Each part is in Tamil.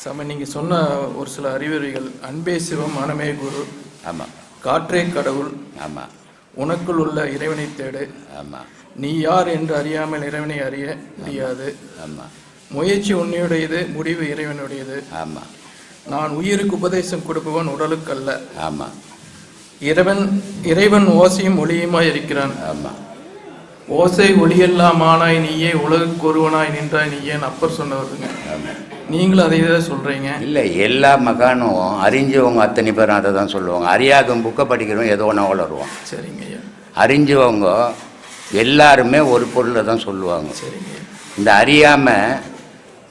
சாமி நீங்கள் சொன்ன ஒரு சில அறிவுரைகள் அன்பே சிவம் மனமே குரு. ஆமாம் காற்றே கடவுள். ஆமாம் உனக்குள் உள்ள இறைவனை தேடு. ஆமாம் நீ யார் என்று அறியாமல் இறைவனை அறிய முடியாது. ஆமாம் முயற்சி உன்னுடையது முடிவு இறைவனுடையது. ஆமாம் நான் உயிருக்கு உபதேசம் கொடுப்பவன் உடலுக்கு அல்ல. ஆமாம் இறைவன் இறைவன் ஓசையும் ஒளியுமாய் இருக்கிறான். ஆமாம் ஓசை ஒளியெல்லாம் ஆனாய் நீயே உலகுக்கு ஒருவனாய் நின்றாய் நீயேன்னு அப்பர் சொன்னவருங்க நீங்களும் அதை தான் சொல்றீங்க. இல்லை எல்லா மகானும் அறிஞ்சவங்க அத்தனை பேரும் அதை தான் சொல்லுவாங்க. அறியாதவங்க புக்கை படிக்கிறவங்க ஏதோ ஒன்றா வளருவான். சரிங்க ஐயா. அறிஞ்சவங்க எல்லாருமே ஒரு பொருளை தான் சொல்லுவாங்க. சரிங்க இந்த அறியாமல்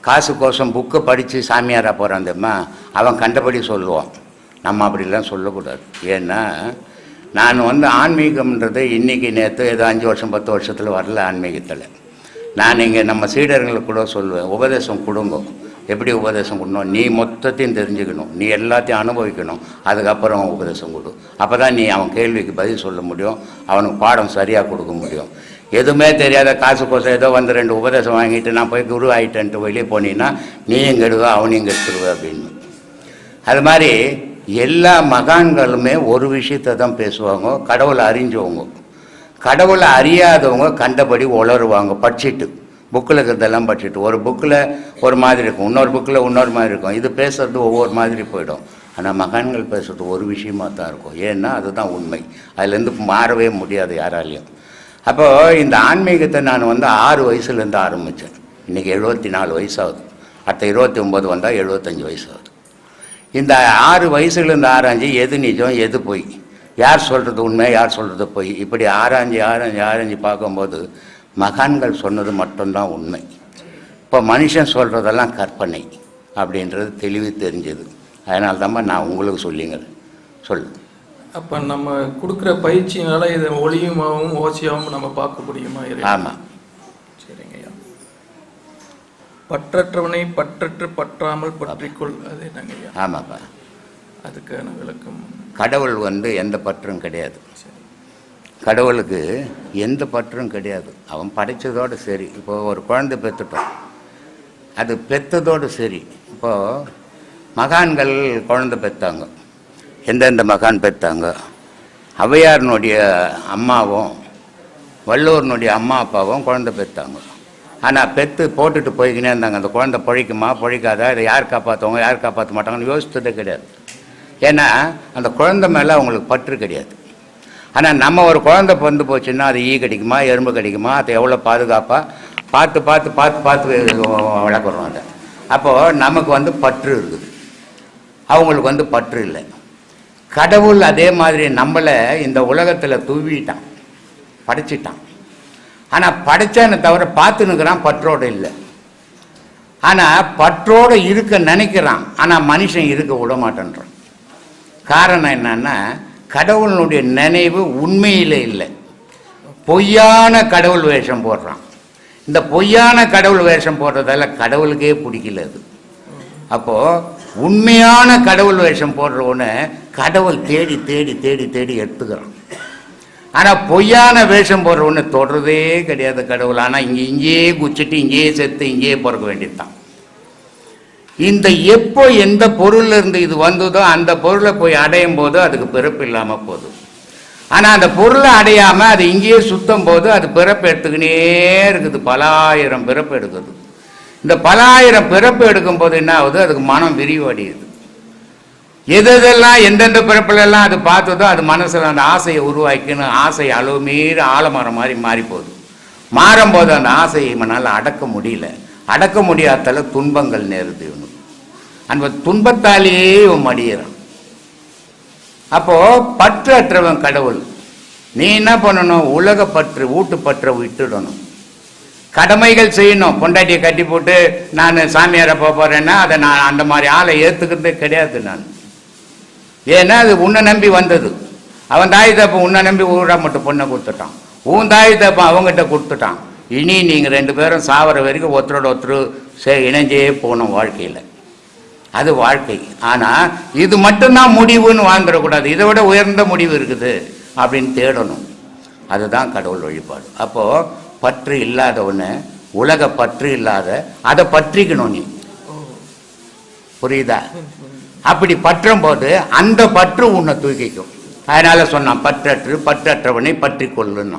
காசு கோசம் புக்கை படித்து சாமியாராக போகிறான் தெரியுமா? அவன் கண்டபடி சொல்லுவான். நம்ம அப்படிலாம் சொல்லக்கூடாது. ஏன்னா நான் வந்து ஆன்மீகம்ன்றது இன்றைக்கி நேற்று ஏதோ அஞ்சு வருஷம் பத்து வருஷத்தில் வரல ஆன்மீகத்தில். நான் இங்கே நம்ம சீடர்களுக்கு கூட சொல்லுவேன் உபதேசம் கொடுங்க. எப்படி உபதேசம் கொடுணும் நீ மொத்தத்தையும் தெரிஞ்சுக்கணும். நீ எல்லாத்தையும் அனுபவிக்கணும். அதுக்கப்புறம் உபதேசம் கொடு. அப்போ தான் நீ அவன் கேள்விக்கு பதில் சொல்ல முடியும். அவனுக்கு பாடம் சரியாக கொடுக்க முடியும். எதுவுமே தெரியாத காசு கோசம் ஏதோ வந்து ரெண்டு உபதேசம் வாங்கிட்டு நான் போய் குரு ஆகிட்டேன்ட்டு வெளியே போனீங்கன்னா நீயும் கெடுவ அவனையும் கெடுத்துருவ அப்படின்னு. அது மாதிரி எல்லா மகான்களுமே ஒரு விஷயத்தை தான் பேசுவாங்க கடவுளை அறிஞ்சவங்க. கடவுளை அறியாதவங்க கண்டபடி உளருவாங்க படிச்சுட்டு. புக்கில் இருக்கிறதெல்லாம் படிச்சுட்டு. ஒரு புக்கில் ஒரு மாதிரி இருக்கும் இன்னொரு புக்கில் இன்னொரு மாதிரி இருக்கும். இது பேசுறது ஒவ்வொரு மாதிரி போயிடும். ஆனால் மகான்கள் பேசுறது ஒரு விஷயமாக தான் இருக்கும். ஏன்னா அதுதான் உண்மை. அதுலேருந்து மாறவே முடியாது யாராலையும். அப்போது இந்த ஆன்மீகத்தை நான் வந்து ஆறு வயசுலேருந்து ஆரம்பித்தேன். இன்றைக்கி எழுபத்தி நாலு வயசாகுது. அடுத்த இருபத்தி ஒம்பது வந்தால் எழுபத்தஞ்சி வயசாகுது. இந்த ஆறு வயசுலேருந்து ஆராய்ஞ்சு எது நிஜம் எது பொய்? யார் சொல்கிறது உண்மை யார் சொல்கிறது பொய்? இப்படி ஆராய்ஞ்சு ஆராய்ஞ்சு ஆராய்ஞ்சு பார்க்கும்போது மகான்கள் சொன்னது மட்டும்தான் உண்மை. இப்போ மனுஷன் சொல்கிறதெல்லாம் கற்பனை அப்படின்றது தெளிவு தெரிஞ்சது. அதனால தான் நான் உங்களுக்கு சொல்லிங்க சொல்லு அப்ப நம்ம கொடுக்குற பயிற்சியினால இதை ஒளியுமாவும் ஓசையாவும் நம்ம பார்க்க முடியுமா? ஆமாம் சரிங்க ஐயா பற்றற்றவனை பற்றற்று பற்றாமல் பற்றிக்கொள். அது ஐயா? ஆமாப்பா. அதுக்கான விளக்கம். கடவுள் வந்து எந்த பற்றும் கிடையாது. கடவுளுக்கு எந்த பற்றும் கிடையாது. அவன் படைச்சதோடு சரி. இப்போ ஒரு குழந்தை பெற்றுட்டோம். அது பெற்றதோடு சரி. இப்போது மகான்கள் குழந்தை பெற்றாங்க எந்தெந்த மகான் பெற்றாங்க ஔவையாரினுடைய அம்மாவும் வள்ளுவர்னுடைய அம்மா அப்பாவும் குழந்தை பெற்றாங்க ஆனால் பெற்று போட்டுட்டு போய்க்கினே இருந்தாங்க. அந்த குழந்தை பொழைக்குமா பழிக்காதா? இதை யார் காப்பாற்றுவாங்க யார் காப்பாற்ற மாட்டாங்கன்னு யோசித்ததே கிடையாது. ஏன்னா அந்த குழந்தை மேலே அவங்களுக்கு பற்று கிடையாது. ஆனால் நம்ம ஒரு குழந்தை பிறந்து போச்சுன்னா அது ஈ கிடைக்குமா எறும்பு கிடைக்குமா அதை எவ்வளோ பாதுகாப்பாக பார்த்து பார்த்து பார்த்து பார்த்து வளர்க்குறோம் அதை. அப்போது நமக்கு வந்து பற்று இருக்குது. அவங்களுக்கு வந்து பற்று இல்லை. கடவுள் அதே மாதிரி நம்மளை இந்த உலகத்தில் தூவிட்டான் படைச்சிட்டான். ஆனால் படைச்சானே தவிர பார்த்துனுக்கிறான் பற்றோடு இல்லை. ஆனால் பற்றோடு இருக்க நினைக்கிறான் ஆனால் மனுஷன் இருக்க விட மாட்டேன்றான். காரணம் என்னன்னா கடவுளினுடைய நினைவு உண்மையில் இல்லை. பொய்யான கடவுள் வேஷம் போடுறான். இந்த பொய்யான கடவுள் வேஷம் போடுறதால கடவுளுக்கே பிடிக்கல அது. அப்போது உண்மையான கடவுள் வேஷம் போடுறவன கடவுள் தேடி தேடி தேடி தேடி எடுத்துக்கிறான். ஆனால் பொய்யான வேஷம் போடுறவன்னு தொடுறதே கிடையாது கடவுள். ஆனால் இங்கே இங்கேயே குச்சிட்டு இங்கேயே செத்து இங்கேயே பிறக்க வேண்டியதுதான். இந்த எப்போ எந்த பொருள் இருந்து இது வந்ததோ அந்த பொருளை போய் அடையும் போது அதுக்கு பிறப்பு இல்லாமல் போதும் ஆனால் அந்த பொருளை அடையாமல் அது இங்கேயே சுத்தம் போது அது பிறப்பு எடுத்துக்கினே இருக்குது. பல ஆயிரம் பிறப்பு எடுக்குது. இந்த பல ஆயிரம் பிறப்பு எடுக்கும்போது என்ன ஆகுது? அதுக்கு மனம் விரிவடையுது. எது எதெல்லாம் எந்தெந்த பிறப்பிலெல்லாம் அது பார்த்ததோ அது மனசில் அந்த ஆசையை உருவாக்கின்னு ஆசை அளவு மீறி ஆலமரம் மாதிரி மாறி போகுது மாறும்போது அந்த ஆசையை இவனால் அடக்க முடியல. அடக்க முடியாதால துன்பங்கள் நேருது இவனுக்கு. அந்த துன்பத்தாலேயே இவன் மடியிறான். அப்போது பற்று அற்றவன் கடவுள் நீ என்ன பண்ணணும்? உலக பற்று ஊட்டு பற்றை விட்டுடணும். கடமைகள் செய்யணும். பொண்டாட்டியை கட்டி போட்டு நான் சாமியாரை போக போகிறேன்னா அதை நான் அந்த மாதிரி ஆளை ஏற்றுக்கிறதே கிடையாது நான். ஏன்னா அது உன்னை நம்பி வந்தது. அவன் தாய் தப்ப உன்னை நம்பி ஊரா மட்டும் பொண்ணை கொடுத்துட்டான். உன் தாய் தப்ப அவங்ககிட்ட கொடுத்துட்டான். இனி நீங்கள் ரெண்டு பேரும் சாவர வரைக்கும் ஒருத்தரோட ஒருத்தர் சே இணைஞ்சே போகணும் வாழ்க்கையில். அது வாழ்க்கை. ஆனால் இது மட்டும்தான் முடிவுன்னு வாழ்ந்துடக்கூடாது. இதை விட உயர்ந்த முடிவு இருக்குது அப்படின்னு தேடணும். அதுதான் கடவுள் வழிபாடு. அப்போது பற்று இல்லாதவனை உலக பற்று இல்லாத அதை பற்றிக்கணும் நீ. புரியுதா? அப்படி பற்றும் போது அந்த பற்று உன்னை தூக்கிக்கும். அதனால சொன்னான் பற்றற்று பற்றற்றவனை பற்றி கொள்ளுன்னா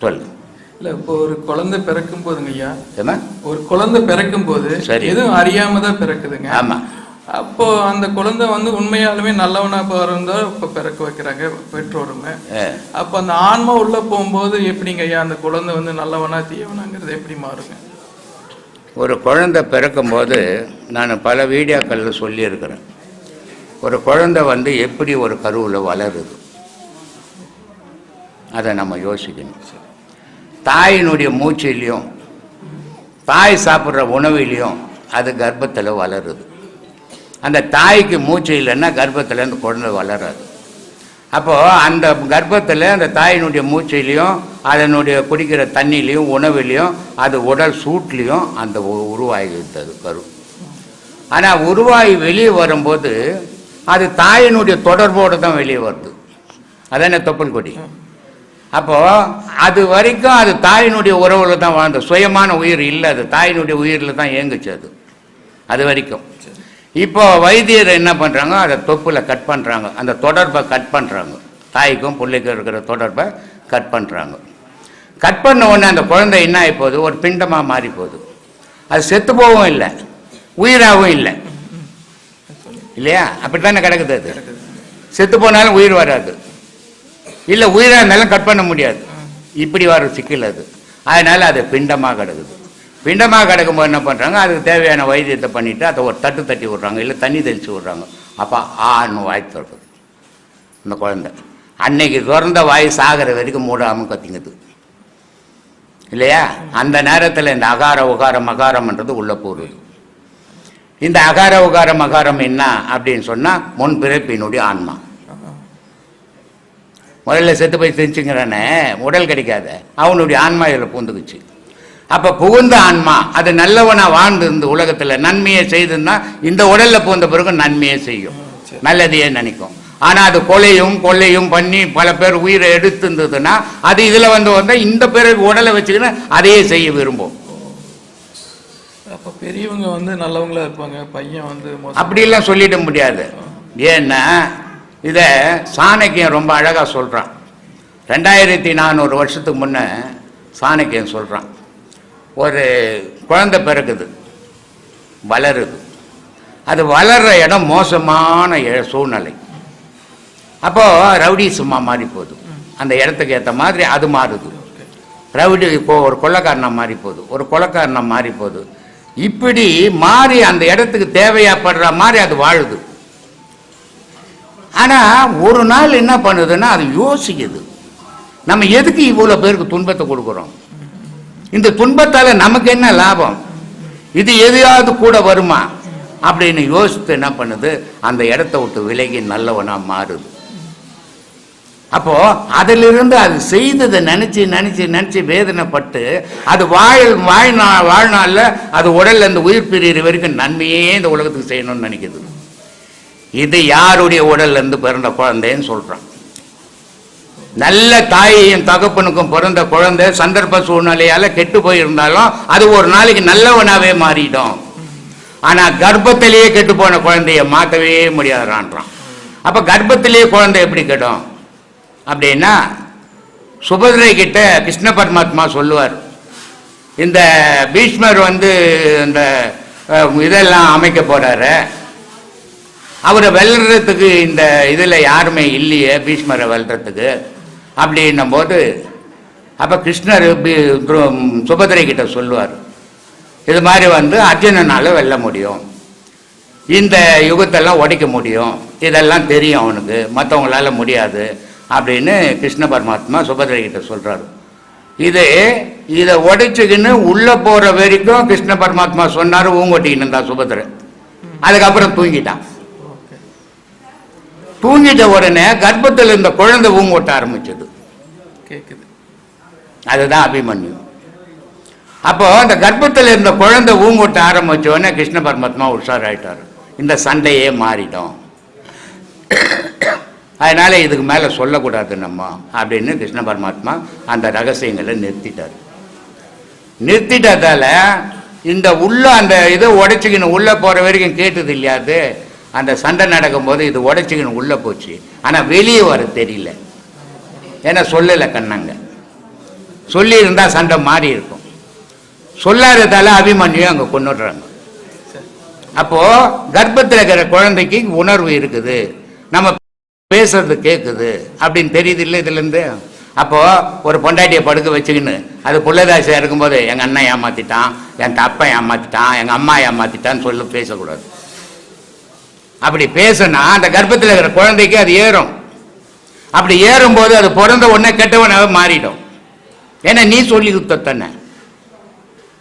சொல்லு. இல்ல இப்போ ஒரு குழந்தை பிறக்கும் போதுங்க ஐயா. ஏமா ஒரு குழந்தை பிறக்கும் போது சரி. எதுவும் அறியாம தான் பிறக்குதுங்க. ஆமா. அப்போ அந்த குழந்தை வந்து உண்மையாலுமே நல்லவனா பிறந்தா இப்ப பிறக்க வைக்கிறாங்க பெற்றோருமே அப்ப அந்த ஆன்மா உள்ள போகும்போது எப்படிங்க ஐயா அந்த குழந்தை வந்து நல்லவனா தீயவனாங்கிறது எப்படி மாறுங்க? ஒரு குழந்தை பிறக்கும்போது நான் பல வீடியோக்களில் சொல்லியிருக்கிறேன். ஒரு குழந்தை வந்து எப்படி ஒரு கருவில் வளருது? அதை நம்ம யோசிக்கணும். தாயினுடைய மூச்சிலையும் தாய் சாப்பிட்ற உணவிலையும் அது கர்ப்பத்தில் வளருது. அந்த தாய்க்கு மூச்சு இல்லைன்னா கர்ப்பத்தில் அந்த குழந்தை வளராது. அப்போது அந்த கர்ப்பத்தில் அந்த தாயினுடைய மூச்சிலையும் அதனுடைய குடிக்கிற தண்ணிலையும் உணவுலையும் அது உடல் சூட்லேயும் அந்த உருவாகிவிட்டது கரு. ஆனால் உருவாகி வெளியே வரும்போது அது தாயினுடைய தொடர்போடு தான் வெளியே வருது. அதானே தொப்புள் கொடி? அப்போது அது வரைக்கும் அது தாயினுடைய உறவில் தான் வாழ்ந்த. சுயமான உயிர் இல்லை அது. தாயினுடைய உயிரில் தான் இயங்குச்சு அது. அது வரைக்கும். இப்போ வைத்தியர் என்ன பண்ணுறாங்க அதை தொப்பில் கட் பண்ணுறாங்க அந்த தொடர்பை கட் பண்ணுறாங்க தாய்க்கும் பிள்ளைக்கும் இருக்கிற தொடர்பை கட் பண்ணுறாங்க கட் பண்ண உடனே அந்த குழந்தை என்ன ஆகி போகுது? ஒரு பிண்டமாக மாறி போகுது. அது செத்து போகவும் இல்லை. உயிராகவும் இல்லை. இல்லையா? அப்படித்தானே கிடக்குது அது. செத்து போனாலும் உயிர் வராது. இல்லை உயிராக இருந்தாலும் கட் பண்ண முடியாது. இப்படி வர சிக்கல் அது. அதனால அது பிண்டமாக கிடக்குது. பிண்டமாக கிடக்கும்போது என்ன பண்ணுறாங்க அதுக்கு தேவையான வைத்தியத்தை பண்ணிவிட்டு அதை ஒரு தட்டு தட்டி விட்றாங்க இல்லை தண்ணி தெளித்து விட்றாங்க. அப்போ ஆன்னு வாய் திறக்குது. இந்த குழந்தை. அன்னைக்கு திறந்த வாய் சாகிற வரைக்கும் மூடாமல் கத்திங்குது. இல்லையா? அந்த நேரத்தில் இந்த அகார உகார மகாரம்ன்றது உள்ள போகுது. இந்த அகார உகார மகாரம் என்ன அப்படின்னு சொன்னால் முன் பிறப்பினுடைய ஆன்மா. முதல்ல செத்து போய் தெரிஞ்சுங்கிறானே உடல் கிடைக்காத. அவனுடைய ஆன்மா இதில் பூந்துக்குச்சு. அப்போ புகுந்த ஆன்மா அது நல்லவனா வாழ்ந்து இந்த உலகத்தில் நன்மையை செய்துன்னா இந்த உடல்ல பூந்த பிறகு நன்மையை செய்யும். நல்லதையே நினைக்கும். ஆனால் அது கொலையும் கொள்ளையும் பண்ணி பல பேர் உயிரை எடுத்துருந்ததுன்னா அது இதில் வந்து வந்தால் இந்த பிறகு உடலை வச்சுக்கின்னு அதையே செய்ய விரும்பும். அப்ப பெரியவங்க வந்து நல்லவங்களா இருப்பாங்க பையன் வந்து அப்படிலாம் சொல்லிட முடியாது. ஏன்னா இதை சாணக்கியன் ரொம்ப அழகாக சொல்கிறான் ரெண்டாயிரத்தி நானூறு வருஷத்துக்கு முன்ன சாணக்கியன் சொல்கிறான் ஒரு குழந்தை பிறகுது வளருது. அது வளர்ற இடம் மோசமான சூழ்நிலை. அப்போது ரவுடி சும்மா மாறி போகுது அந்த இடத்துக்கு ஏற்ற மாதிரி அது மாறுது. ரவுடி இப்போ ஒரு கொள்ளக்காரனாக மாறி போகுது ஒரு கொள்ளக்காரனாக மாறி போகுது இப்படி மாறி அந்த இடத்துக்கு தேவையாப்படுற மாதிரி அது வாழுது. ஆனால் ஒரு நாள் என்ன பண்ணுதுன்னா அது யோசிக்குது. நம்ம எதுக்கு இவ்வளோ பேருக்கு துன்பத்தை கொடுக்குறோம்? இந்த துன்பத்தால் நமக்கு என்ன லாபம்? இது எதையாவது கூட வருமா? அப்படின்னு யோசித்து என்ன பண்ணுது? அந்த இடத்த விட்டு விலகி நல்லவனா மாறுது. அப்போ அதிலிருந்து அது செய்ததை நினைச்சு நினைச்சு நினைச்சு வேதனைப்பட்டு அது வாழ் வாழ்நா வாழ்நாளில் அது உடல்ல அந்த உயிர் பிரியிற வரைக்கும் நன்மையே இந்த உலகத்துக்கு செய்யணும்னு நினைக்குது. இது யாருடைய உடல்ல இருந்து பிறந்த குழந்தைன்னு சொல்றான். நல்ல தாயையும் தகப்பனுக்கும் பிறந்த குழந்தை சந்தர்ப்ப சூழ்நிலையால கெட்டு போயிருந்தாலும் அது ஒரு நாளைக்கு நல்லவனாவே மாறிடும். ஆனா கர்ப்பத்திலேயே கெட்டு போன குழந்தைய மாற்றவே முடியாதான்றான். அப்ப கர்ப்பத்திலேயே குழந்தை எப்படி கெடும்? அப்படின்னா சுபதிரை கிட்ட கிருஷ்ண பரமாத்மா சொல்லுவார். இந்த பீஷ்மர் வந்து இந்த இதெல்லாம் அமைக்க போறாரு. அவரை வெல்றதுக்கு இந்த இதில் யாருமே இல்லையே பீஷ்மரை வெல்றதுக்கு. அப்படின்னும் போது அப்போ கிருஷ்ணர் பி- சுபதிரை கிட்ட சொல்லுவார். இது மாதிரி வந்து அர்ஜுனனால் வெல்ல முடியும். இந்த யுகத்தெல்லாம் உடைக்க முடியும். இதெல்லாம் தெரியும் அவனுக்கு. மற்றவங்களால முடியாது அப்படின்னு கிருஷ்ண பரமாத்மா சுபதிரை கிட்ட சொல்கிறாரு இது இதை உடைச்சுக்கின்னு உள்ளே போகிற வரைக்கும் கிருஷ்ண பரமாத்மா சொன்னார் ஊங்கொட்டிக்கின்னு இருந்தா சுபதிரை. அதுக்கப்புறம் தூங்கிட்டான். தூங்கிட்ட உடனே கர்ப்பத்தில் இருந்த குழந்தை ஊங்கொட்ட ஆரம்பிச்சது. கேட்குது அதுதான் அபிமன்யு. அப்போ அந்த கர்ப்பத்தில் இருந்த குழந்தை ஊங்கொட்ட ஆரம்பிச்ச உடனே கிருஷ்ண பரமாத்மா உஷாராயிட்டார். இந்த சண்டையே மாறிடும் அதனால இதுக்கு மேலே சொல்லக்கூடாது நம்ம அப்படின்னு கிருஷ்ண பரமாத்மா அந்த ரகசியங்களை நிறுத்திட்டார். நிறுத்திட்டதால இந்த உள்ள அந்த இதை உடைச்சிக்கின்னு உள்ள போற வரைக்கும் கேட்டது இல்லையா அது? அந்த சண்டை நடக்கும்போது இது உடைச்சிக்கின்னு உள்ளே போச்சு. ஆனால் வெளியே வர தெரியல. ஏன்னா சொல்லலை கண்ணாங்க. சொல்லியிருந்தால் சண்டை மாறி இருக்கும். சொல்லாததால அபிமன்யு அங்கே கொண்டுடுறாங்க அப்போது அப்போ கர்ப்பத்தில் இருக்கிற குழந்தைக்கு உணர்வு இருக்குது. நம்ம பேசுறது கேட்குது அப்படின்னு தெரியுது இல்லை இதுலேருந்து அப்போது ஒரு பொண்டாட்டியை படுக்க வச்சுக்கின்னு அது புள்ளதாசியாக இருக்கும்போது எங்கள் அண்ணன் ஏமாற்றிட்டான் என் தப்பை ஏமாற்றிட்டான் எங்கள் அம்மா ஏமாற்றிட்டான்னு சொல்லி பேசக்கூடாது. அப்படி பேசினா அந்த கர்ப்பத்தில் இருக்கிற குழந்தைக்கு அது ஏறும். அப்படி ஏறும்போது அது பிறந்த உடனே கெட்டவனாக மாறிடும். ஏன்னா நீ சொல்லி கொடுத்தன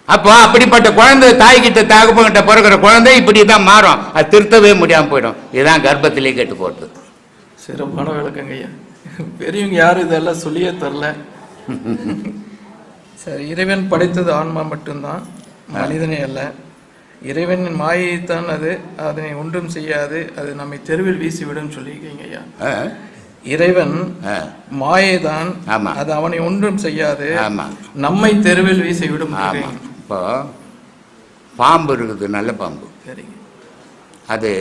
அப்போ அப்படிப்பட்ட குழந்தை தாய்கிட்ட தகப்பங்கிட்ட பிறக்கிற குழந்தை இப்படி தான் மாறும். அது திருத்தவே முடியாமல் போயிடும். இதுதான் கர்ப்பத்திலே கெட்டு போகிறது சிறப்பான விளக்கங்க ஐயா. பெரியவங்க யாரும் இதெல்லாம் சொல்லியே தரல. சரி இறைவன் படைத்தது ஆன்மா மட்டும்தான் மனிதனே அல்ல. இறைவனின் மாயைத்தான் அது அதனை ஒன்றும் செய்யாது அது நம்மை தெருவில் வீசிவிடும் சொல்லியிருக்கீங்க ஐயா. இறைவன் ஆ, மாயைதான் ஆமா. அது அவனை ஒன்றும் செய்யாது நம்மை தெருவில் வீசிவிடும் ஆமா. இப்போ பாம்பு இருக்குது நல்ல பாம்பு. சரிங்க. அது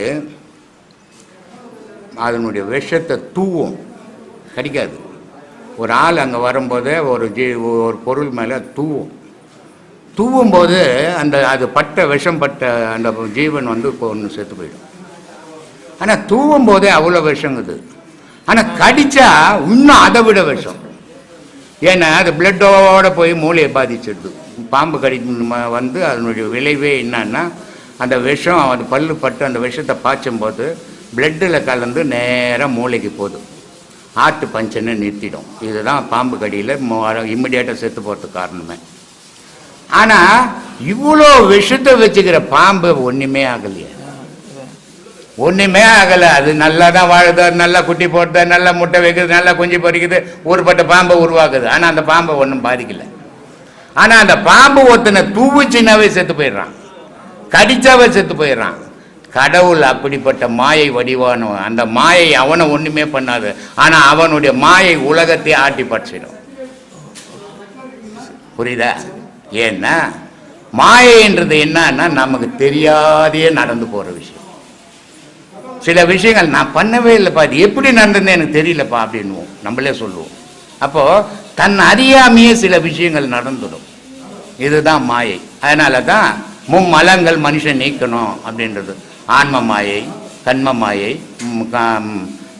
அதனுடைய விஷத்தை தூவும் கடிக்காது. ஒரு ஆள் அங்கே வரும்போதே ஒரு ஜீ ஒரு பொருள் மேலே தூவும். தூவும்போது அந்த அது பட்ட விஷம் பட்ட அந்த ஜீவன் வந்து இப்போ ஒன்று செத்து போயிடும். ஆனால் தூவும் போதே அவ்வளோ விஷங்குது ஆனால் கடிச்சா இன்னும் அதை விட விஷம். ஏன்னா அது பிளட்டோட போய் மூளையை பாதிச்சிடுது. பாம்பு கடி வந்து அதனுடைய விளைவே என்னன்னா அந்த விஷம் அது பல்லு பட்டு அந்த விஷத்தை பாய்ச்சும் போது பிளட்டில் கலந்து நேராக மூளைக்கு போகுது ஆட்டு பஞ்சனை நிறுத்திடும். இதுதான் பாம்பு கடியில் இம்மிடியேட்டாக செத்து போகிறதுக்கு காரணமே. ஆனால் இவ்வளோ விஷத்தை வச்சுக்கிற பாம்பு ஒன்றுமே ஆகலையே. ஒன்றுமே ஆகலை. அது நல்லா தான் வாழுது நல்லா குட்டி போடுது நல்லா முட்டை வைக்குது நல்லா குஞ்சு பறிக்குது ஊர்பட்ட பாம்பை உருவாக்குது. ஆனால் அந்த பாம்பை ஒன்றும் பாதிக்கல. ஆனால் அந்த பாம்பு ஒருத்தனை தூவுச்சின்னாவே செத்து போயிடுறான். கடிச்சாவே செத்து போயிடுறான். கடவுள் அப்படிப்பட்ட மாயை வடிவானவன். அந்த மாயை அவனை ஒன்றுமே பண்ணாது. ஆனால் அவனுடைய மாயை உலகத்தை ஆட்டி பற்றிடும் புரியுதா? ஏன்னா மாயைன்றது என்னன்னா நமக்கு தெரியாதே நடந்து போகிற விஷயம். சில விஷயங்கள் நான் பண்ணவே இல்லைப்பா இது எப்படி நடந்ததுன்னு எனக்கு தெரியலப்பா அப்படின்னுவோம். நம்மளே சொல்லுவோம். அப்போ தன் அறியாமையே சில விஷயங்கள் நடந்துடும். இதுதான் மாயை. அதனால தான் மும்மலங்கள் மனுஷன் நீக்கணும் அப்படின்றது. ஆன்ம மாயை கண்ம மாயை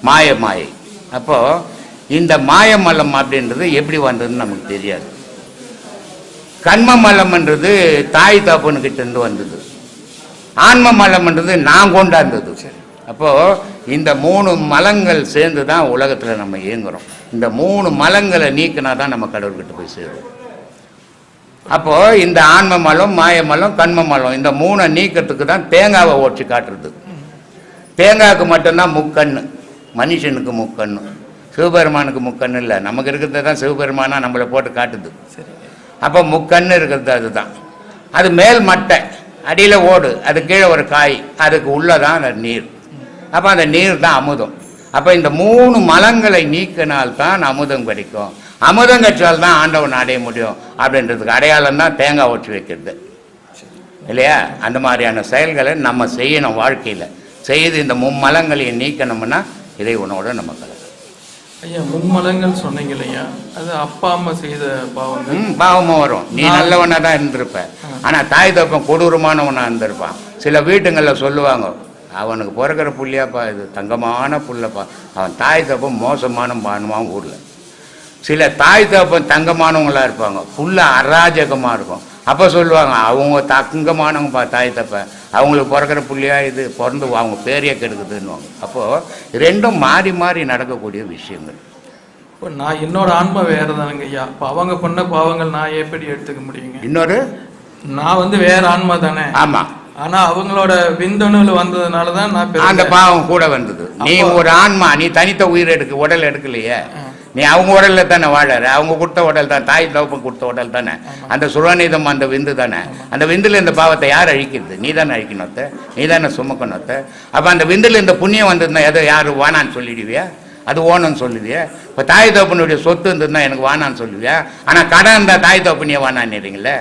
மாய மாயை. அப்போ இந்த மாயமலம் அப்படின்றது எப்படி வந்ததுன்னு நமக்கு தெரியாது. கண்ம மலம்ன்றது தாய் தாப்பனுக்கிட்ட இருந்து வந்தது. ஆன்ம மலம்ன்றது நான் கொண்டாந்தது. அப்போ இந்த மூணு மலங்கள் சேர்ந்து தான் உலகத்தில் நம்ம இயங்குறோம். இந்த மூணு மலங்களை நீக்கினா தான் நம்ம கடவுள்கிட்ட போய் சேருவோம். அப்போ இந்த ஆன்ம மலம் மாய மலம் கண்ம மலம் இந்த மூணை நீக்கிறதுக்கு தான் தேங்காவை ஓடிச்சு காட்டுறது. தேங்காய்க்கு மட்டும்தான் முக்கண்ணு. மனுஷனுக்கு முக்கண்ணு. சிவபெருமானுக்கு முக்கண்ணு இல்லை. நமக்கு இருக்கிறது தான் சிவபெருமானா நம்மளை போட்டு காட்டுது. சரிங்க அப்போ முக்கன்னு இருக்கிறது அதுதான். அது மேல் மட்டை. அடியில் ஓடு. அது கீழே ஒரு காய். அதுக்கு உள்ளதான் அந்த நீர். அப்போ அந்த நீர் தான் அமுதம். அப்போ இந்த மூணு மலங்களை நீக்கினால் தான் அமுதம் கிடைக்கும். அமுதம் கற்றால் தான் ஆண்டவன் அடைய முடியும். அப்படின்றதுக்கு அடையாளம் தான் தேங்காய் ஒட்டி வைக்கிறது. இல்லையா? அந்த மாதிரியான செயல்களை நம்ம செய்யணும் வாழ்க்கையில். செய்து இந்த மும்மலங்களையும் நீக்கணும்னா இறைவனோட நம்ம கலந்து ஐயா மும்மலங்கள் சொன்னீங்க இல்லையா அது அப்பா அம்மா செய்த பாவங்கள். பாவமும் வரும். நீ நல்லவனா தான் இருந்திருப்ப. ஆனா தாய் தப்பன் கொடூரமானவனா இருந்திருப்பான். சில வீட்டுங்களில் சொல்லுவாங்க அவனுக்கு பிறக்கிற புள்ளியாப்பா இது தங்கமான புள்ளப்பா. அவன் தாய் தப்பன் மோசமான பானுவான் ஊர்ல. சில தாய் தப்பன் தங்கமானவங்களா இருப்பாங்க. புள்ள அராஜகமா இருக்கும். அப்போ சொல்லுவாங்க அவங்க தங்கமானவங்கப்பா தாய் தப்ப. அவங்களுக்கு பிறக்கிற புள்ளியா இது? பிறந்து அவங்க பேரையே கெடுக்குதுன்னுவாங்க. அப்போ ரெண்டும் மாறி மாறி நடக்கக்கூடிய விஷயங்கள். இப்போ நான் இன்னொரு ஆன்மா வேற தானுங்க ஐயா. இப்போ அவங்க பண்ண பாவங்கள் நான் எப்படி எடுத்துக்க முடியுங்க? இன்னொரு? நான் வந்து வேற ஆன்மா தானே. ஆமா. ஆனா அவங்களோட விந்தணுல வந்ததுனால தான் நான் அந்த. பாவம் கூட வந்தது. நீ ஒரு ஆன்மா நீ தனித்த உயிர் எடுக்க உடல் எடுக்கலையே. நீ அவங்க உடல்ல தானே வாழற? அவங்க கொடுத்த உடல் தான். தாய் தகப்பன் கொடுத்த உடல் தானே? அந்த சுரநீதம் அந்த விந்து தானே? அந்த விந்துல இந்த பாவத்தை யார் அழிக்கிறது? நீ தானே அழிக்கணும் அத்தை. நீ தானே சுமக்கணும் அத்தை. அப்ப அந்த விந்துல இந்த புண்ணியம் வந்திருந்தா எதை யாரு வானான்னு சொல்லிடுவியா? அது ஓனன்னு சொல்லுவியா? இப்ப தாய் தகப்பனுடைய சொத்து இருந்ததுன்னா எனக்கு வானான்னு சொல்லுவியா? ஆனா கடன் இருந்தா தாய் தகப்பனியே வானான்னுறீங்களே?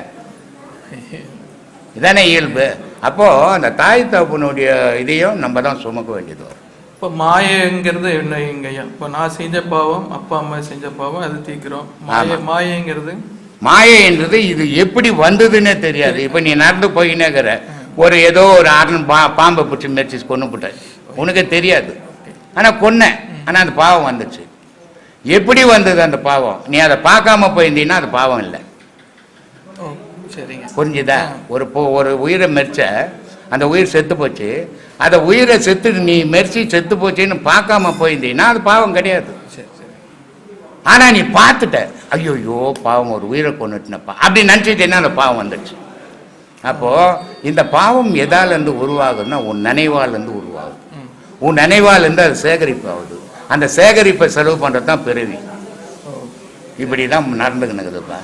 இதானே இயல்பு. அப்போ அந்த தாய் தகப்பனுடைய இதையும் நம்ம தான் சுமக்க வேண்டியது வரும். இப்போ மாயங்கிறது என்ன எங்க ஐயா இப்போ நான் செஞ்ச பாவம் அப்பா அம்மா செஞ்ச பாவம் அது தீக்கிறோம் மாய. மாயங்கிறது? மாயை என்றது இது எப்படி வந்ததுன்னே தெரியாது. இப்போ நீ நடந்து போயினேக்கிற ஒரு ஏதோ ஒரு ஆரண் பா பாம்பை பிடிச்சி மெரிச்சு கொண்டு போட்ட. உனக்கு தெரியாது. ஆனால் கொன்னேன் ஆனால் அந்த பாவம் வந்துச்சு. எப்படி வந்தது அந்த பாவம்? நீ அதை பார்க்காம போயிருந்தீங்கன்னா அது பாவம் இல்லை. சரிங்க. புரிஞ்சுதா? ஒரு ஒரு உயிரை மெரிச்ச அந்த உயிர் செத்து போச்சு. அந்த உயிரை செத்து நீ மெரிச்சு செத்து போச்சுன்னு பார்க்காம போயிருந்தீங்கன்னா அது பாவம் கிடையாது. சரி சரி. ஆனா நீ பார்த்துட்ட ஐயோ பாவம் ஒரு உயிரை கொண்டுட்டுனப்பா அப்படி நினச்சிட்டேன்னா அந்த பாவம் வந்துடுச்சு. அப்போ இந்த பாவம் எதால இருந்து உருவாகுதுன்னா உன் நினைவால இருந்து உருவாகுது. ம். உன் நினைவால இருந்து அது சேகரிப்பு ஆகுது. அந்த சேகரிப்பை செலவு பண்றது தான் பிறவி. ஓ. இப்படி தான் நடந்துக்கணுக்குதுப்பா